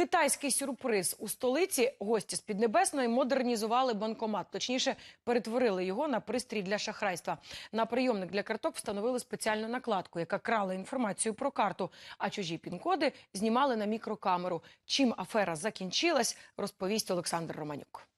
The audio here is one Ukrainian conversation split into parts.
Китайський сюрприз у столиці гості з Піднебесної модернізували банкомат. Точніше, перетворили його на пристрій для шахрайства. На прийомник для карток встановили спеціальну накладку, яка крала інформацію про карту. А чужі пін-коди знімали на мікрокамеру. Чим афера закінчилась, розповість Олександр Романюк.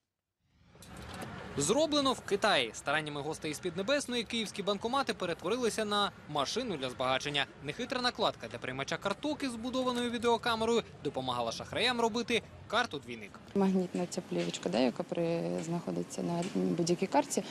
Зроблено в Китаї. Стараннями гостей із Піднебесної київські банкомати перетворилися на машину для збагачення. Нехитра накладка для приймача карток із збудованою відеокамерою допомагала шахраям робити карту двійник. Магнітна ця плівочка, да, яка при, знаходиться на будь-якій карті.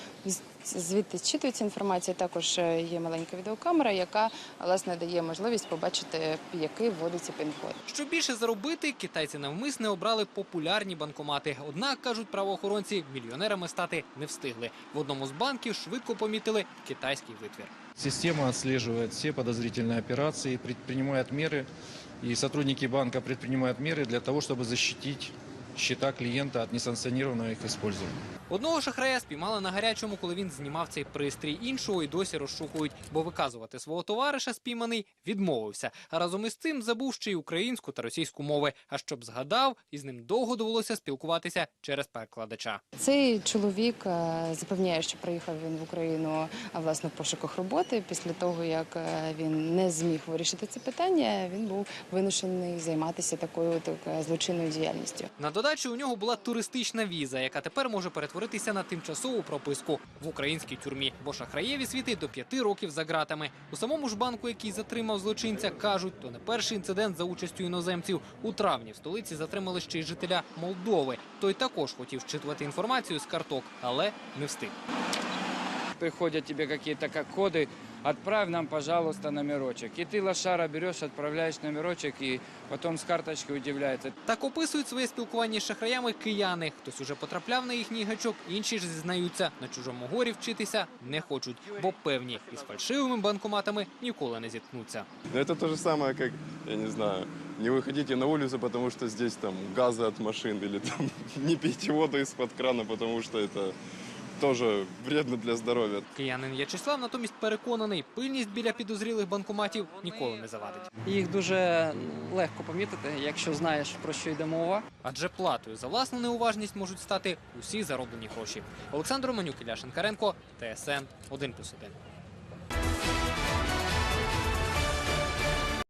Звідти зчитується інформація. Також е, є маленька відеокамера, яка власне дає можливість побачити, який вводиться пін-код. Щоб більше заробити, китайці навмисне обрали популярні банкомати. Однак, кажуть правоохоронці, мільйонерами стати не встигли. В одному з банків швидко помітили китайський витвір. Система отслеживает все подозрительные операции, предпринимает меры, и сотрудники банка предпринимают меры для того, чтобы защитить счета клиента от несанкционированного их использования. Одного шахрая спіймали на гарячому, коли він знімав цей пристрій. Іншого й досі розшукують, бо виказувати свого товариша спійманий відмовився. А разом із цим забув ще й українську та російську мови. А щоб згадав, із ним довго довелося спілкуватися через перекладача. Цей чоловік е, запевняє, що приїхав він в Україну власне в пошуках роботи. Після того як е, він не зміг вирішити це питання, він був вимушений займатися такою так, е, злочинною діяльністю. На додачу у нього була туристична віза, яка тепер може перетворитися на тимчасову прописку в українській тюрмі, бо шахраєві світить до п'яти років за ґратами. У самому ж банку, який затримав злочинця, кажуть, то не перший інцидент за участю іноземців. У травні в столиці затримали ще й жителя Молдови. Той також хотів вчитувати інформацію з карток, але не встиг. приходят тебе какие-то как коды, отправь нам, пожалуйста, номерочек. И ты лошара берешь, отправляешь номерочек, и потом с карточки удивляется. Так описують своє спілкування з шахраями кияни. Хтось уже потрапляв на їхній гачок, інші ж зізнаються, на чужому горі вчитися не хочуть, бо певні із фальшивими банкоматами ніколи не зіткнуться. Но это то же самое, как, я не знаю, не выходите на улицу, потому что здесь там газы от машин, или там не пейте воду из-под крана, потому что это тоже вредно для здоров'я. Киянин В'ячеслав натомість переконаний, пильність біля підозрілих банкоматів ніколи не завадить. Їх дуже легко помітити, якщо знаєш про що йде мова. Адже платою за власну неуважність можуть стати усі зароблені гроші. Олександр Манюк, Ілля Шенкаренко, ТСН 1+,1.